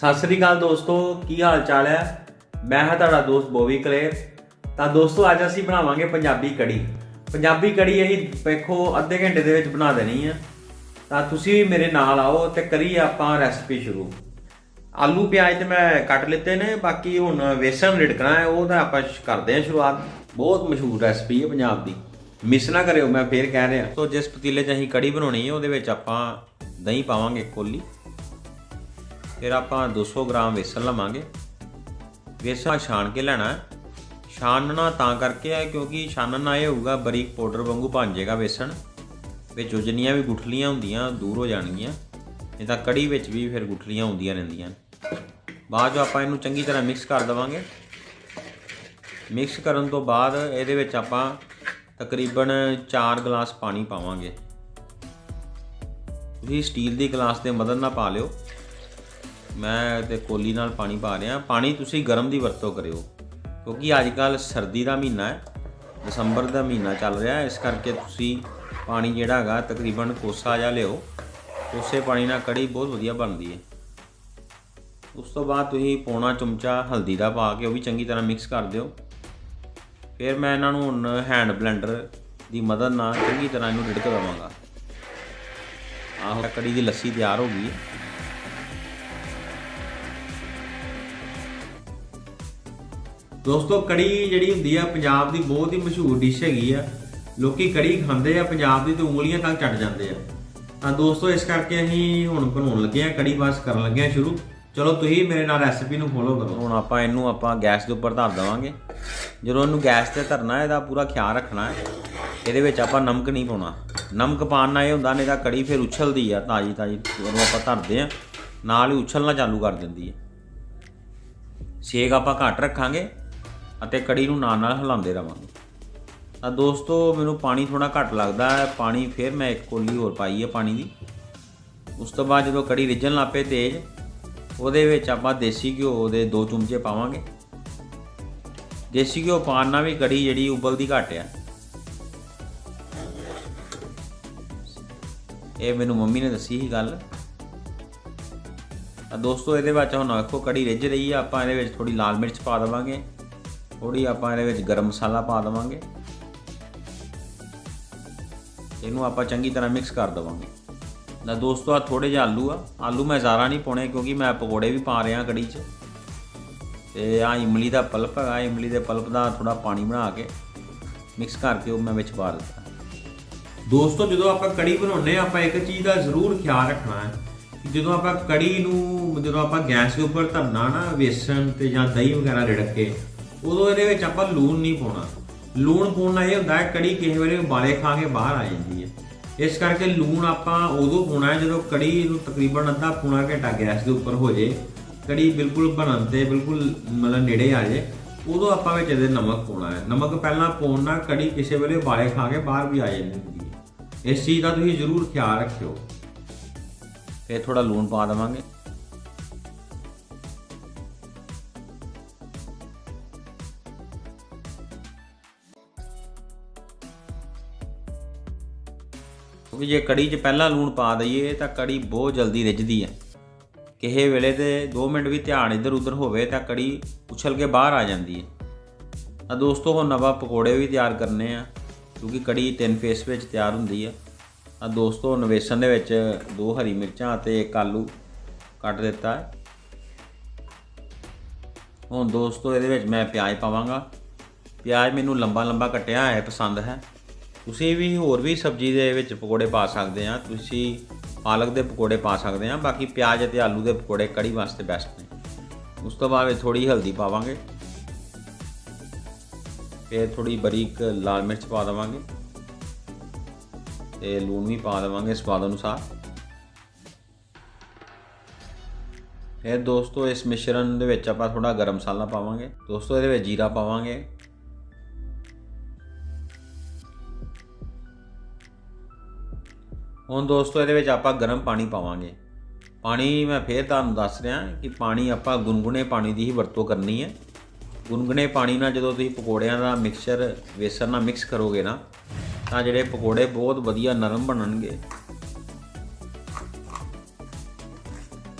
ਸਤਿ ਸ੍ਰੀ ਅਕਾਲ ਦੋਸਤੋ, ਕੀ ਹਾਲ ਚਾਲ ਹੈ? ਮੈਂ ਹਾਂ ਤੁਹਾਡਾ ਦੋਸਤ ਬੋਵੀ ਕਲੇਰ। ਤਾਂ ਦੋਸਤੋ, ਅੱਜ ਅਸੀਂ ਬਣਾਵਾਂਗੇ ਪੰਜਾਬੀ ਕੜੀ। ਪੰਜਾਬੀ ਕੜੀ ਅਸੀਂ ਵੇਖੋ, ਅੱਧੇ ਘੰਟੇ ਦੇ ਵਿੱਚ ਬਣਾ ਦੇਣੀ ਆ। ਤਾਂ ਤੁਸੀਂ ਵੀ ਮੇਰੇ ਨਾਲ ਆਓ ਤੇ ਕਰੀਏ ਆਪਾਂ ਰੈਸਪੀ ਸ਼ੁਰੂ। ਆਲੂ, ਪਿਆਜ਼ ਤੇ ਮੈਂ ਕੱਟ ਲਿੱਤੇ ਨੇ, ਬਾਕੀ ਹੁਣ ਵੇਸਣ ਰਿੜਕਣਾ ਹੈ, ਉਹ ਤਾਂ ਆਪਾਂ ਸ਼- ਕਰਦੇ ਹਾਂ ਸ਼ੁਰੂਆਤ। ਬਹੁਤ ਮਸ਼ਹੂਰ ਰੈਸਪੀ ਹੈ ਪੰਜਾਬ ਦੀ। ਮਿਸ ਨਾ ਕਰਿਓ, ਮੈਂ ਫੇਰ ਕਹਿ ਰਿਹਾ। ਸੋ, ਜਿਸ ਪਤੀਲੇ 'ਚ ਅਸੀਂ ਕੜੀ ਬਣਾਉਣੀ ਹੈ, ਉਹਦੇ ਵਿੱਚ ਆਪਾਂ ਦਹੀਂ ਪਾਵਾਂਗੇ ਇੱਕ ਕੋਲੀ। ਫਿਰ ਆਪਾਂ 200 ਗ੍ਰਾਮ ਵੇਸਣ ਲਵਾਂਗੇ। ਵੇਸਣ ਛਾਣ ਕੇ ਲੈਣਾ ਹੈ। ਛਾਨਣਾ ਤਾਂ ਕਰਕੇ ਹੈ ਕਿਉਂਕਿ ਛਾਨਣ ਇਹ ਹੋਊਗਾ, ਬਰੀਕ ਪਾਊਡਰ ਵਾਂਗੂ ਬਣ ਜਾਏਗਾ ਵੇਸਣ। ਵਿੱਚ ਉਜਨੀਆਂ ਵੀ ਗੁਠਲੀਆਂ ਹੁੰਦੀਆਂ, ਦੂਰ ਹੋ ਜਾਣਗੀਆਂ। ਨਹੀਂ ਤਾਂ ਕੜੀ ਵਿੱਚ ਵੀ ਫਿਰ ਗੁਠਲੀਆਂ ਹੁੰਦੀਆਂ ਰਹਿੰਦੀਆਂ ਬਾਅਦ 'ਚੋਂ ਆਪਾਂ ਇਹਨੂੰ ਚੰਗੀ ਤਰ੍ਹਾਂ ਮਿਕਸ ਕਰ ਦੇਵਾਂਗੇ। ਮਿਕਸ ਕਰਨ ਤੋਂ ਬਾਅਦ ਇਹਦੇ ਵਿੱਚ ਆਪਾਂ ਤਕਰੀਬਨ 4 ਗਲਾਸ ਪਾਣੀ ਪਾਵਾਂਗੇ। ਤੁਸੀਂ ਸਟੀਲ ਦੀ ਗਲਾਸ ਦੇ ਮਦਦ ਨਾਲ ਪਾ ਲਿਓ। ਮੈਂ ਤੇ ਕੋਲੀ ਨਾਲ ਪਾਣੀ ਪਾ ਰਿਹਾ। ਪਾਣੀ ਤੁਸੀਂ ਗਰਮ ਦੀ ਵਰਤੋਂ ਕਰਿਓ, ਕਿਉਂਕਿ ਅੱਜ ਕੱਲ ਸਰਦੀ ਦਾ ਮਹੀਨਾ ਹੈ, ਦਸੰਬਰ ਦਾ ਮਹੀਨਾ ਚੱਲ ਰਿਹਾ ਹੈ। ਇਸ ਕਰਕੇ ਤੁਸੀਂ ਪਾਣੀ ਜਿਹੜਾ ਹੈਗਾ, ਤਕਰੀਬਨ ਕੋਸਾ ਜਿਹਾ ਲਿਓ। ਕੋਸੇ ਪਾਣੀ ਨਾਲ ਕੜੀ ਬਹੁਤ ਵਧੀਆ ਬਣਦੀ ਹੈ। ਉਸ ਤੋਂ ਬਾਅਦ ਤੁਸੀਂ ਪੌਣਾ ਚਮਚਾ ਹਲਦੀ ਦਾ ਪਾ ਕੇ ਉਹ ਵੀ ਚੰਗੀ ਤਰ੍ਹਾਂ ਮਿਕਸ ਕਰ ਦਿਓ। ਫਿਰ ਮੈਂ ਇਹਨਾਂ ਨੂੰ ਹੁਣ ਹੈਂਡ ਬਲੈਂਡਰ ਦੀ ਮਦਦ ਨਾਲ ਚੰਗੀ ਤਰ੍ਹਾਂ ਇਹਨੂੰ ਰਿੜਕ ਦੇਵਾਂਗਾ। ਆਹ ਕੜੀ ਦੀ ਲੱਸੀ ਤਿਆਰ ਹੋ ਗਈ ਹੈ। ਦੋਸਤੋ, ਕੜੀ ਜਿਹੜੀ ਹੁੰਦੀ ਆ, ਪੰਜਾਬ ਦੀ ਬਹੁਤ ਹੀ ਮਸ਼ਹੂਰ ਡਿਸ਼ ਹੈਗੀ ਆ। ਲੋਕੀ ਕੜੀ ਖਾਂਦੇ ਆ, ਪੰਜਾਬ ਦੀ ਤੇ ਉਂਗਲੀਆਂ ਤੱਕ ਚੱਟ ਜਾਂਦੇ ਆ। ਤਾਂ ਦੋਸਤੋ, ਇਸ ਕਰਕੇ ਅਸੀਂ ਹੁਣ ਬਣਾਉਣ ਲੱਗੇ ਆ, ਕੜੀ ਬਸ ਕਰਨ ਲੱਗੇ ਆ ਸ਼ੁਰੂ। ਚਲੋ, ਤੁਸੀਂ ਮੇਰੇ ਨਾਲ ਰੈਸਪੀ ਨੂੰ ਫੋਲੋ ਕਰੋ। ਹੁਣ ਆਪਾਂ ਇਹਨੂੰ ਆਪਾਂ ਗੈਸ ਦੇ ਉੱਪਰ ਧਰ ਦੇਵਾਂਗੇ। ਜਦੋਂ ਇਹਨੂੰ ਗੈਸ ਤੇ ਧਰਨਾ ਇਹਦਾ ਪੂਰਾ ਖਿਆਲ ਰੱਖਣਾ ਹੈ। ਇਹਦੇ ਵਿੱਚ ਆਪਾਂ ਨਮਕ ਨਹੀਂ ਪਾਉਣਾ। ਨਮਕ ਪਾਉਣ ਨਾਲ ਇਹ ਹੁੰਦਾ, ਨਹੀਂ ਤਾਂ ਕੜੀ ਫਿਰ ਉਛਲਦੀ ਆ, ਤਾਜੀ ਤਾਜੀ ਜਦੋਂ ਆਪਾਂ ਧਰਦੇ ਆ। ਨਾਲ ਹੀ ਉਛਲਣਾ ਚਾਲੂ ਕਰ ਦਿੰਦੀ ਹੈ ਸੇਕ ਆਪਾਂ ਘੱਟ ਰੱਖਾਂਗੇ। ਅਤੇ ਕੜੀ ਨੂੰ ਨਾਲ ਨਾਲ ਹਿਲਾਉਂਦੇ ਰਵਾਂਗੇ। ਤਾਂ ਦੋਸਤੋ, ਮੈਨੂੰ ਪਾਣੀ ਥੋੜਾ ਘੱਟ ਲੱਗਦਾ ਹੈ। ਪਾਣੀ ਫਿਰ ਮੈਂ ਇੱਕ ਕੋਲੀ ਹੋਰ ਪਾਈ ਹੈ ਪਾਣੀ ਦੀ। ਉਸ ਤੋਂ ਬਾਅਦ ਜਦੋਂ ਕੜੀ ਰਿੱਝਣ ਲੱਪੇ ਤੇਜ਼, ਉਹਦੇ ਵਿੱਚ ਆਪਾਂ ਦੇਸੀ ਘਿਓ ਦੇ ਦੋ ਚਮਚੇ ਪਾਵਾਂਗੇ। ਦੇਸੀ ਘਿਓ ਪਾਉਣ ਨਾਲ ਵੀ ਕੜੀ ਜਿਹੜੀ ਉਬਲਦੀ ਘੱਟ ਆ ਇਹ ਮੈਨੂੰ ਮੰਮੀ ਨੇ ਦੱਸੀ ਹੀ ਗੱਲ। ਤਾਂ ਦੋਸਤੋ, ਇਹਦੇ ਵਿੱਚ ਹੁਣ ਵੇਖੋ ਕੜੀ ਰਿੱਝ ਰਹੀ ਆ ਆਪਾਂ ਇਹਦੇ ਵਿੱਚ ਥੋੜੀ ਲਾਲ ਮਿਰਚ ਪਾ ਦੇਵਾਂਗੇ। ਥੋੜੀ ਆਪਾਂ ਇਹਦੇ ਵਿੱਚ ਗਰਮ ਮਸਾਲਾ ਪਾ ਦੇਵਾਂਗੇ। ਇਹਨੂੰ ਆਪਾਂ ਚੰਗੀ ਤਰ੍ਹਾਂ ਮਿਕਸ ਕਰ ਦੇਵਾਂਗੇ। ਨਾ ਦੋਸਤੋ ਆ ਥੋੜੇ ਜਿਹਾ ਆਲੂ ਆ। ਆਲੂ ਮੈਂ ਜ਼ਿਆਦਾ ਨਹੀਂ ਪਾਉਣੇ ਕਿਉਂਕਿ ਮੈਂ ਪਕੌੜੇ ਵੀ ਪਾ ਰਿਹਾ ਕੜੀ 'ਚ। ਤੇ ਆ ਇਮਲੀ ਦਾ ਪਲਪ ਹੈਗਾ ਇਮਲੀ ਦੇ ਪਲਪ ਦਾ ਥੋੜਾ ਪਾਣੀ ਬਣਾ ਕੇ ਮਿਕਸ ਕਰਕੇ ਉਹ ਮੈਂ ਵਿੱਚ ਪਾ ਦਿੱਤਾ। ਦੋਸਤੋ, ਜਦੋਂ ਆਪਾਂ ਕੜੀ ਬਣਾਉਂਦੇ ਆ ਆਪਾਂ ਇੱਕ ਚੀਜ਼ ਦਾ ਜ਼ਰੂਰ ਖਿਆਲ ਰੱਖਣਾ ਹੈ ਜਦੋਂ ਆਪਾਂ ਕੜੀ ਨੂੰ, ਜਦੋਂ ਆਪਾਂ ਗੈਸ ਦੇ ਉੱਪਰ ਧਰਨਾ ਨਾ, ਵੇਸਣ ਤੇ ਜਾਂ ਦਹੀਂ ਵਗੈਰਾ ਰਿੜਕ ਕੇ ਉਦੋਂ ਇਹਦੇ ਵਿੱਚ ਆਪਾਂ ਲੂਣ ਨਹੀਂ ਪਾਉਣਾ। ਲੂਣ ਪਾਉਣ ਨਾਲ ਇਹ ਹੁੰਦਾ ਹੈ, ਕੜੀ ਕਿਸੇ ਵੇਲੇ ਉਬਾਲੇ ਖਾ ਕੇ ਬਾਹਰ ਆ ਜਾਂਦੀ ਹੈ। ਇਸ ਕਰਕੇ ਲੂਣ ਆਪਾਂ ਉਦੋਂ ਪਾਉਣਾ ਹੈ ਜਦੋਂ ਕੜੀ ਨੂੰ ਤਕਰੀਬਨ ਅੱਧਾ ਪੂਣਾ ਘੰਟਾ ਗੈਸ ਦੇ ਉੱਪਰ ਹੋ ਜੇ, ਕੜੀ ਬਿਲਕੁਲ ਬਣਨ ਤੇ ਬਿਲਕੁਲ ਮਤਲਬ ਨੇੜੇ ਆ ਜੇ, ਉਦੋਂ ਆਪਾਂ ਵਿੱਚ ਇਹਦੇ ਨਮਕ ਪਾਉਣਾ ਹੈ। ਨਮਕ ਪਹਿਲਾਂ ਪਾਉਣ ਨਾਲ ਕੜੀ ਕਿਸੇ ਵੇਲੇ ਉਬਾਲੇ ਖਾ ਕੇ ਬਾਹਰ ਵੀ ਆ ਜਾਂਦੀ ਹੈ। ਇਸ ਚੀਜ਼ ਦਾ ਤੁਸੀਂ ਜ਼ਰੂਰ ਖਿਆਲ ਰੱਖਿਓ। ਇਹ ਥੋੜਾ ਲੂਣ ਪਾ ਦੇਵਾਂਗੇ। ਕਿਉਂਕਿ ਜੇ ਕੜੀ 'ਚ ਪਹਿਲਾਂ ਲੂਣ ਪਾ ਦਈਏ ਤਾਂ ਕੜੀ ਬਹੁਤ ਜਲਦੀ ਰਿੱਝਦੀ ਹੈ। ਕਿਸੇ ਵੇਲੇ ਤੇ 2 ਮਿੰਟ ਵੀ ਧਿਆਨ ਇੱਧਰ ਉੱਧਰ ਹੋਵੇ ਤਾਂ ਕੜੀ ਉਛਲ ਕੇ ਬਾਹਰ ਆ ਜਾਂਦੀ ਹੈ। ਤਾਂ ਦੋਸਤੋ, ਹੁਣ ਨਵਾਂ ਪਕੌੜੇ ਵੀ ਤਿਆਰ ਕਰਨੇ ਆ, ਕਿਉਂਕਿ ਕੜੀ ਤਿੰਨ ਫੇਸ ਵਿੱਚ ਤਿਆਰ ਹੁੰਦੀ ਹੈ। ਆ ਦੋਸਤੋ ਨਵੇਸਨ ਦੇ ਵਿੱਚ ਦੋ ਹਰੀ ਮਿਰਚਾਂ ਅਤੇ ਇੱਕ ਆਲੂ ਕੱਟ ਦਿੱਤਾ ਹੈ। ਹੁਣ ਦੋਸਤੋ, ਇਹਦੇ ਵਿੱਚ ਮੈਂ ਪਿਆਜ਼ ਪਾਵਾਂਗਾ। ਪਿਆਜ਼ ਮੈਨੂੰ ਲੰਬਾ ਲੰਬਾ ਕੱਟਿਆ ਹੈ ਪਸੰਦ ਹੈ। ਤੁਸੀਂ ਵੀ ਹੋਰ ਵੀ ਸਬਜ਼ੀ ਦੇ ਵਿੱਚ ਪਕੌੜੇ ਪਾ ਸਕਦੇ ਆ, ਤੁਸੀਂ ਪਾਲਕ ਦੇ ਪਕੌੜੇ ਪਾ ਸਕਦੇ ਆ, ਬਾਕੀ ਪਿਆਜ਼ ਅਤੇ ਆਲੂ ਦੇ ਪਕੌੜੇ ਕੜੀ ਵਾਸਤੇ ਬੈਸਟ ਨੇ। ਉਸ ਤੋਂ ਬਾਅਦ ਥੋੜੀ ਹਲਦੀ ਪਾਵਾਂਗੇ ਫਿਰ ਥੋੜੀ ਬਰੀਕ ਲਾਲ ਮਿਰਚ ਪਾ ਦੇਵਾਂਗੇ। ਤੇ ਲੂਣ ਵੀ ਪਾ ਦੇਵਾਂਗੇ ਸਵਾਦ ਅਨੁਸਾਰ। ਫਿਰ ਦੋਸਤੋ, ਇਸ ਮਿਸ਼ਰਣ ਦੇ ਵਿੱਚ ਆਪਾਂ ਥੋੜਾ ਗਰਮ ਮਸਾਲਾ ਪਾਵਾਂਗੇ। ਦੋਸਤੋ, ਇਹਦੇ ਵਿੱਚ ਜੀਰਾ ਪਾਵਾਂਗੇ। ਹੁਣ ਦੋਸਤੋ, ਇਹਦੇ ਵਿੱਚ ਆਪਾਂ ਗਰਮ ਪਾਣੀ ਪਾਵਾਂਗੇ। ਪਾਣੀ ਮੈਂ ਫੇਰ ਤੁਹਾਨੂੰ ਦੱਸ ਰਿਹਾ ਕਿ ਪਾਣੀ ਆਪਾਂ ਗੁਨਗੁਨੇ ਪਾਣੀ ਦੀ ਹੀ ਵਰਤੋਂ ਕਰਨੀ ਹੈ। ਗੁਨਗੁਨੇ ਪਾਣੀ ਨਾਲ ਜਦੋਂ ਤੁਸੀਂ ਪਕੌੜਿਆਂ ਦਾ ਮਿਕਸਚਰ ਵੇਸਣ ਨਾਲ ਮਿਕਸ ਕਰੋਗੇ ਨਾ, ਤਾਂ ਜਿਹੜੇ ਪਕੌੜੇ ਬਹੁਤ ਵਧੀਆ ਨਰਮ ਬਣਨਗੇ।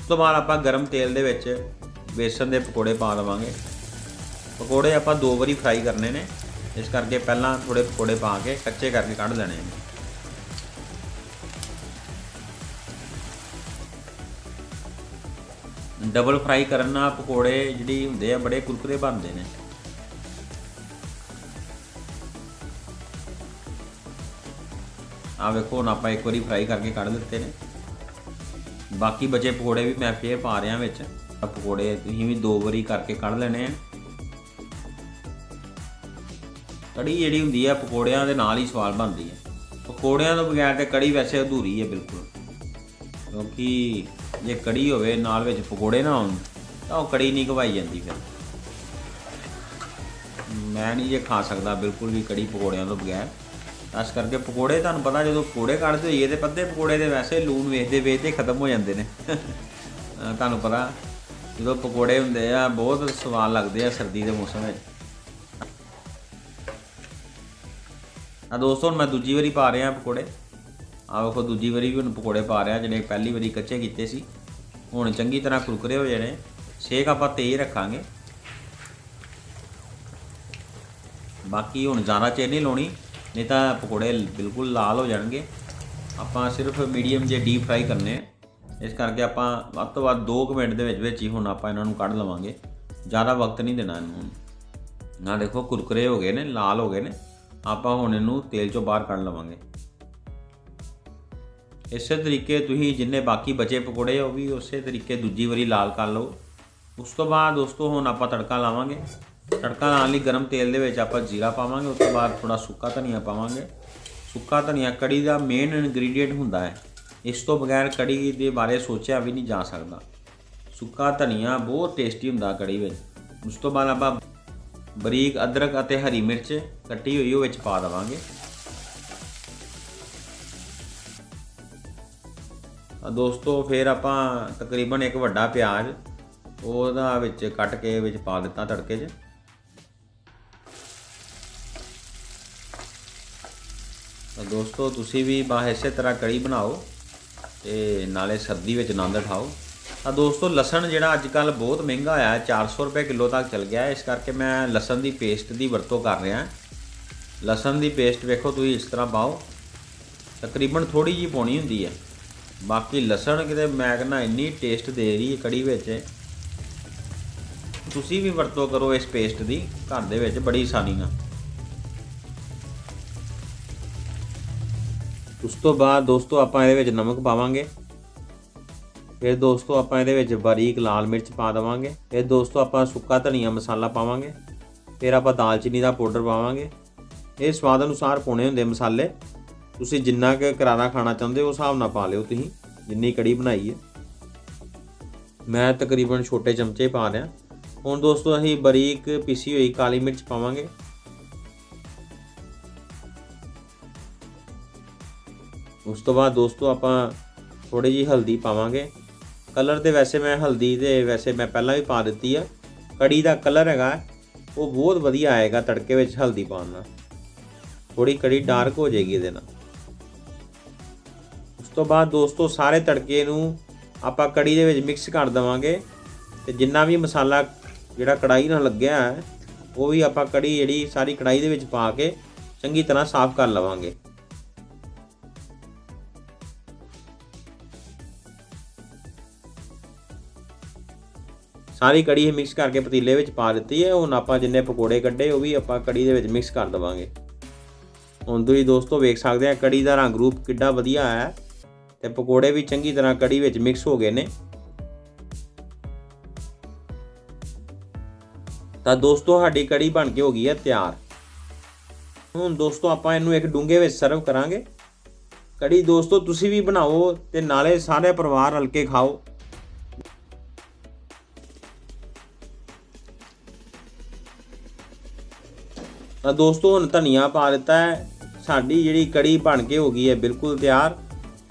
ਤੋਂ ਬਾਅਦ ਆਪਾਂ ਗਰਮ ਤੇਲ ਦੇ ਵਿੱਚ ਵੇਸਣ ਦੇ ਪਕੌੜੇ ਪਾ ਦੇਵਾਂਗੇ। ਪਕੌੜੇ ਆਪਾਂ ਦੋ ਵਾਰੀ ਫਰਾਈ ਕਰਨੇ ਨੇ। ਇਸ ਕਰਕੇ ਪਹਿਲਾਂ ਥੋੜੇ ਪਕੌੜੇ ਪਾ ਕੇ ਕੱਚੇ ਕਰਕੇ ਕੱਢ ਲੈਣੇ ਨੇ। ਡਬਲ ਫਰਾਈ ਕਰਨ ਨਾਲ ਪਕੌੜੇ ਜਿਹੜੀ ਹੁੰਦੇ ਆ, ਬੜੇ ਕੁਰਕਰੇ ਬਣਦੇ ਨੇ। ਆ ਵੇਖੋ, ਹੁਣ ਆਪਾਂ ਇੱਕ ਵਾਰੀ ਫਰਾਈ ਕਰਕੇ ਕੱਢ ਦਿੱਤੇ ਨੇ। ਬਾਕੀ ਬਚੇ ਪਕੌੜੇ ਵੀ ਮੈਂ ਫੇਰ ਪਾ ਰਿਹਾ ਵਿੱਚ। ਆਹ ਪਕੌੜੇ ਤੁਸੀਂ ਵੀ ਦੋ ਵਾਰੀ ਕਰਕੇ ਕੱਢ ਲੈਣੇ ਆ। ਕੜੀ ਜਿਹੜੀ ਹੁੰਦੀ ਹੈ ਪਕੌੜਿਆਂ ਦੇ ਨਾਲ ਹੀ ਸਵਾਦ ਬਣਦੀ ਹੈ ਪਕੌੜਿਆਂ ਤੋਂ ਬਗੈਰ ਤੇ ਕੜੀ ਵੈਸੇ ਅਧੂਰੀ ਹੈ ਬਿਲਕੁਲ। ਕਿਉਂਕਿ ਜੇ ਕੜੀ ਹੋਵੇ, ਨਾਲ ਵਿੱਚ ਪਕੌੜੇ ਨਾ ਹੋਣ, ਤਾਂ ਉਹ ਕੜੀ ਨਹੀਂ ਘਵਾਈ ਜਾਂਦੀ ਫਿਰ। ਮੈਂ ਨਹੀਂ ਜੇ ਖਾ ਸਕਦਾ ਬਿਲਕੁਲ ਵੀ ਕੜੀ ਪਕੌੜਿਆਂ ਤੋਂ ਬਗੈਰ। ਇਸ ਕਰਕੇ ਪਕੌੜੇ ਤੁਹਾਨੂੰ ਪਤਾ ਜਦੋਂ ਪਕੌੜੇ ਕੱਢਦੇ ਹੋਈਏ ਤੇ ਪੱਤੇ ਪਕੌੜੇ ਦੇ ਵੈਸੇ ਲੂਣ ਵੇਚਦੇ ਵੇਚਦੇ ਖਤਮ ਹੋ ਜਾਂਦੇ ਨੇ। ਤੁਹਾਨੂੰ ਪਤਾ, ਜਦੋਂ ਪਕੌੜੇ ਹੁੰਦੇ ਆ, ਬਹੁਤ ਸਵਾਦ ਲੱਗਦੇ ਆ ਸਰਦੀ ਦੇ ਮੌਸਮ ਵਿੱਚ। ਆ ਦੋਸਤੋ, ਹੁਣ ਮੈਂ ਦੂਜੀ ਵਾਰੀ ਪਾ ਰਿਹਾ ਪਕੌੜੇ। ਆ ਵੇਖੋ, ਦੂਜੀ ਵਾਰੀ ਵੀ ਹੁਣ ਪਕੌੜੇ ਪਾ ਰਿਹਾ, ਜਿਹੜੇ ਪਹਿਲੀ ਵਾਰੀ ਕੱਚੇ ਕੀਤੇ ਸੀ। ਹੁਣ ਚੰਗੀ ਤਰ੍ਹਾਂ ਕੁਰਕਰੇ ਹੋ ਜਾਣੇ। ਸੇਕ ਆਪਾਂ ਤੇਜ਼ ਰੱਖਾਂਗੇ। ਬਾਕੀ ਹੁਣ ਜ਼ਿਆਦਾ ਚਿਰ ਨਹੀਂ ਲਾਉਣੀ, ਨਹੀਂ ਤਾਂ ਪਕੌੜੇ ਬਿਲਕੁਲ ਲਾਲ ਹੋ ਜਾਣਗੇ। ਆਪਾਂ ਸਿਰਫ ਮੀਡੀਅਮ ਜੇ ਡੀਪ ਫਰਾਈ ਕਰਨੇ ਆ। ਇਸ ਕਰਕੇ ਆਪਾਂ ਵੱਧ ਤੋਂ ਵੱਧ 2 ਮਿੰਟ ਦੇ ਵਿੱਚ ਵਿੱਚ ਹੀ ਹੁਣ ਆਪਾਂ ਇਹਨਾਂ ਨੂੰ ਕੱਢ ਲਵਾਂਗੇ। ਜ਼ਿਆਦਾ ਵਕਤ ਨਹੀਂ ਦੇਣਾ ਇਹਨੂੰ ਨਾ ਦੇਖੋ, ਕੁਰਕਰੇ ਹੋ ਗਏ ਨੇ, ਲਾਲ ਹੋ ਗਏ ਨੇ। ਆਪਾਂ ਹੁਣ ਇਹਨੂੰ ਤੇਲ ਚੋਂ ਬਾਹਰ ਕੱਢ ਲਵਾਂਗੇ। ਇਸੇ ਤਰੀਕੇ ਤੁਸੀਂ ਜਿੰਨੇ ਬਾਕੀ ਬਚੇ ਪਕੌੜੇ ਉਹ ਵੀ ਉਸੇ ਤਰੀਕੇ ਦੂਜੀ ਵਾਰੀ ਲਾਲ ਕਰ ਲਓ। ਉਸ ਤੋਂ ਬਾਅਦ ਦੋਸਤੋ, ਹੁਣ ਆਪਾਂ ਤੜਕਾ ਲਾਵਾਂਗੇ। ਤੜਕਾ ਲਾਉਣ ਲਈ ਗਰਮ ਤੇਲ ਦੇ ਵਿੱਚ ਆਪਾਂ ਜੀਰਾ ਪਾਵਾਂਗੇ, ਉਸ ਤੋਂ ਬਾਅਦ ਥੋੜਾ ਸੁੱਕਾ ਧਨੀਆ ਪਾਵਾਂਗੇ। ਸੁੱਕਾ ਧਨੀਆ, ਕੜੀ ਦਾ ਮੇਨ ਇਨਗਰੀਡੀਅੰਟ ਹੁੰਦਾ ਹੈ। ਇਸ ਤੋਂ ਬਗੈਰ ਕੜੀ ਦੇ ਬਾਰੇ ਸੋਚਿਆ ਵੀ ਨਹੀਂ ਜਾ ਸਕਦਾ। ਸੁੱਕਾ ਧਨੀਆ ਬਹੁਤ ਟੇਸਟੀ ਹੁੰਦਾ ਕੜੀ ਵਿੱਚ। ਉਸ ਤੋਂ ਬਾਅਦ ਆਪਾਂ ਬਰੀਕ ਅਦਰਕ ਅਤੇ ਹਰੀ ਮਿਰਚ ਕੱਟੀ ਹੋਈ, ਉਹ ਵਿੱਚ ਪਾ ਦੇਵਾਂਗੇ। ਦੋਸਤੋ, ਫਿਰ ਆਪਾਂ ਤਕਰੀਬਨ ਇੱਕ ਵੱਡਾ ਪਿਆਜ਼ ਉਹਦਾ ਵਿੱਚ ਕੱਟ ਕੇ ਵਿੱਚ ਪਾ ਦਿੱਤਾ ਤੜਕੇ 'ਚ। ਤਾਂ ਦੋਸਤੋ, ਤੁਸੀਂ ਵੀ ਬਾ ਇਸੇ ਤਰ੍ਹਾਂ ਕੜੀ ਬਣਾਓ ਤੇ ਨਾਲੇ ਸਰਦੀ ਵਿੱਚ ਆਨੰਦ ਉਠਾਓ। ਆ ਦੋਸਤੋ, ਲਸਣ ਜਿਹੜਾ ਅੱਜ ਕੱਲ ਬਹੁਤ ਮਹਿੰਗਾ ਹੋਇਆ ਹੈ 400 ਰੁਪਏ ਕਿਲੋ ਤੱਕ ਚਲ ਗਿਆ। ਇਸ ਕਰਕੇ ਮੈਂ ਲਸਣ ਦੀ ਪੇਸਟ ਦੀ ਵਰਤੋਂ ਕਰ ਰਿਹਾ। ਲਸਣ ਦੀ ਪੇਸਟ ਵੇਖੋ ਤੁਸੀਂ ਇਸ ਤਰ੍ਹਾਂ ਪਾਓ। ਤਕਰੀਬਨ ਥੋੜੀ ਜੀ ਪਾਉਣੀ ਹੁੰਦੀ ਹੈ। ਬਾਕੀ ਲਸਣ ਕਿਤੇ ਮੈਂ ਕਹਿੰਦਾ ਇੰਨੀ ਟੇਸਟ ਦੇ ਰਹੀ ਹੈ ਕੜੀ ਵਿੱਚ। ਤੁਸੀਂ ਵੀ ਵਰਤੋਂ ਕਰੋ ਇਸ ਪੇਸਟ ਦੀ, ਘਰ ਦੇ ਵਿੱਚ ਬੜੀ ਆਸਾਨੀ ਨਾਲ। ਉਸ ਤੋਂ ਬਾਅਦ ਦੋਸਤੋ ਆਪਾਂ ਇਹਦੇ ਵਿੱਚ ਨਮਕ ਪਾਵਾਂਗੇ। ਫਿਰ ਦੋਸਤੋ ਆਪਾਂ ਇਹਦੇ ਵਿੱਚ ਬਾਰੀਕ ਲਾਲ ਮਿਰਚ ਪਾ ਦੇਵਾਂਗੇ। ਫਿਰ ਦੋਸਤੋ ਆਪਾਂ ਸੁੱਕਾ ਧਨੀਆ ਮਸਾਲਾ ਪਾਵਾਂਗੇ। ਫਿਰ ਆਪਾਂ ਦਾਲਚੀਨੀ ਦਾ ਪਾਊਡਰ ਪਾਵਾਂਗੇ। ਇਹ ਸਵਾਦ ਅਨੁਸਾਰ ਪਾਉਣੇ ਹੁੰਦੇ ਮਸਾਲੇ। ਤੁਸੀਂ ਜਿੰਨਾ ਕੁ ਕਰਾਰਾ ਖਾਣਾ ਚਾਹੁੰਦੇ ਹੋ, ਉਸ ਹਿਸਾਬ ਨਾਲ ਪਾ ਲਿਓ ਤੁਸੀਂ, ਜਿੰਨੀ ਕੜੀ ਬਣਾਈ ਹੈ। ਮੈਂ ਤਕਰੀਬਨ ਛੋਟੇ ਚਮਚੇ ਪਾ ਰਿਹਾ। ਹੁਣ ਦੋਸਤੋ, ਅਸੀਂ ਬਰੀਕ ਪੀਸੀ ਹੋਈ ਕਾਲੀ ਮਿਰਚ ਪਾਵਾਂਗੇ। ਉਸ ਤੋਂ ਬਾਅਦ ਦੋਸਤੋ, ਆਪਾਂ ਥੋੜੀ ਜੀ ਹਲਦੀ ਪਾਵਾਂਗੇ। ਕਲਰ ਤੇ ਵੈਸੇ ਮੈਂ ਹਲਦੀ ਤੇ ਵੈਸੇ ਮੈਂ ਪਹਿਲਾਂ ਵੀ ਪਾ ਦਿੱਤੀ ਆ। ਕੜੀ ਦਾ ਕਲਰ ਹੈਗਾ, ਉਹ ਬਹੁਤ ਵਧੀਆ ਆਏਗਾ ਤੜਕੇ ਵਿੱਚ ਹਲਦੀ ਪਾਉਣ ਨਾਲ। ਥੋੜੀ ਕੜੀ ਡਾਰਕ ਹੋ ਜਾਏਗੀ ਇਹਦੇ ਨਾਲ। ਤੋਂ ਬਾਅਦ ਦੋਸਤੋ ਸਾਰੇ ਤੜਕੇ ਨੂੰ ਆਪਾਂ ਕੜੀ ਦੇ ਵਿੱਚ ਮਿਕਸ ਕਰ ਦਵਾਂਗੇ ਤੇ ਜਿੰਨਾ ਵੀ ਮਸਾਲਾ ਜਿਹੜਾ ਕੜਾਈ ਨਾਲ ਲੱਗਿਆ ਹੈ, ਉਹ ਵੀ ਆਪਾਂ ਕੜੀ ਜਿਹੜੀ ਸਾਰੀ ਕੜਾਈ ਦੇ ਵਿੱਚ ਪਾ ਕੇ ਚੰਗੀ ਤਰ੍ਹਾਂ ਸਾਫ਼ ਕਰ ਲਵਾਂਗੇ। ਸਾਰੀ ਕੜੀ ਮਿਕਸ ਕਰਕੇ ਪਤੀਲੇ ਵਿੱਚ ਪਾ ਦਿੱਤੀ ਹੈ। ਹੁਣ ਆਪਾਂ ਜਿੰਨੇ ਪਕੌੜੇ ਕੱਢੇ, ਉਹ ਵੀ ਆਪਾਂ ਕੜੀ ਦੇ ਵਿੱਚ ਮਿਕਸ ਕਰ ਦਵਾਂਗੇ। ਹੁਣ ਤੁਸੀਂ ਦੋਸਤੋ ਵੇਖ ਸਕਦੇ ਆ, ਕੜੀ ਦਾ ਰੰਗ ਰੂਪ ਕਿੱਡਾ ਵਧੀਆ ਹੈ। ਤੇ ਪਕੌੜੇ ਵੀ ਚੰਗੀ ਤਰ੍ਹਾਂ ਕੜੀ ਵਿੱਚ ਮਿਕਸ ਹੋ ਗਏ ਨੇ। ਤਾਂ ਦੋਸਤੋ, ਸਾਡੀ ਕੜੀ ਬਣ ਕੇ ਹੋ ਗਈ ਹੈ ਤਿਆਰ। ਹੁਣ ਦੋਸਤੋ, ਆਪਾਂ ਇਹਨੂੰ ਇੱਕ ਡੂੰਘੇ ਵਿੱਚ ਸਰਵ ਕਰਾਂਗੇ। ਕੜੀ ਦੋਸਤੋ, ਤੁਸੀਂ ਵੀ ਬਣਾਓ ਤੇ ਨਾਲੇ ਸਾਰੇ ਪਰਿਵਾਰ ਰਲ ਕੇ ਖਾਓ। ਤਾਂ ਦੋਸਤੋ, ਹੁਣ ਧਨੀਆ ਪਾ ਦਿੱਤਾ ਹੈ। ਸਾਡੀ ਜਿਹੜੀ ਕੜੀ ਬਣ ਕੇ ਹੋ ਗਈ ਹੈ ਬਿਲਕੁਲ ਤਿਆਰ।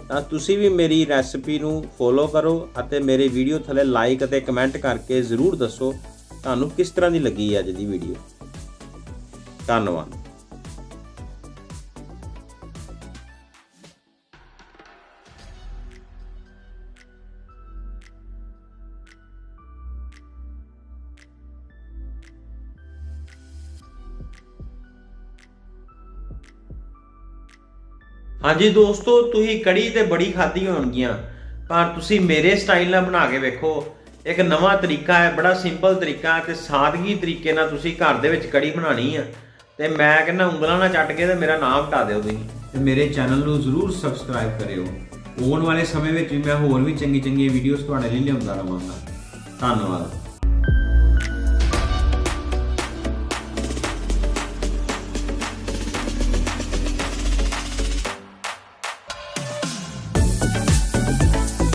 ਤਾਂ ਤੁਸੀਂ ਵੀ ਮੇਰੀ ਰੈਸਪੀ ਨੂੰ ਫੋਲੋ ਕਰੋ ਅਤੇ ਮੇਰੇ ਵੀਡੀਓ ਥੱਲੇ ਲਾਈਕ ਅਤੇ ਕਮੈਂਟ ਕਰਕੇ ਜ਼ਰੂਰ ਦੱਸੋ ਤੁਹਾਨੂੰ ਕਿਸ ਤਰ੍ਹਾਂ ਦੀ ਲੱਗੀ ਅੱਜ ਦੀ ਵੀਡੀਓ ਧੰਨਵਾਦ। ਹਾਂਜੀ ਦੋਸਤੋ, ਤੁਸੀਂ ਕੜੀ ਤੇ ਬੜੀ ਖਾਧੀ ਹੋਣਗੀਆਂ, ਪਰ ਤੁਸੀਂ ਮੇਰੇ ਸਟਾਈਲ ਨਾਲ ਬਣਾ ਕੇ ਵੇਖੋ। ਇੱਕ ਨਵਾਂ ਤਰੀਕਾ ਹੈ, ਬੜਾ ਸਿੰਪਲ ਤਰੀਕਾ ਹੈ ਤੇ ਸਾਦਗੀ ਤਰੀਕੇ ਨਾਲ ਤੁਸੀਂ ਘਰ ਦੇ ਵਿੱਚ ਕੜੀ ਬਣਾਣੀ ਆ। ਤੇ ਮੈਂ ਕਹਿੰਦਾ ਉਂਗਲਾਂ ਨਾਲ ਚੱਟ ਕੇ ਤੇ ਮੇਰਾ ਨਾਮ ਹਟਾ ਦਿਓ ਤੁਸੀਂ। ਤੇ ਮੇਰੇ ਚੈਨਲ ਨੂੰ ਜ਼ਰੂਰ ਸਬਸਕ੍ਰਾਈਬ ਕਰਿਓ। ਆਉਣ ਵਾਲੇ ਸਮੇਂ ਵਿੱਚ ਵੀ ਮੈਂ ਹੋਰ ਵੀ ਚੰਗੀ ਚੰਗੀਆਂ ਵੀਡੀਓਜ਼ ਤੁਹਾਡੇ ਲਈ ਲਿਆਉਂਦਾ ਰਹਾਂਗਾ ਧੰਨਵਾਦ।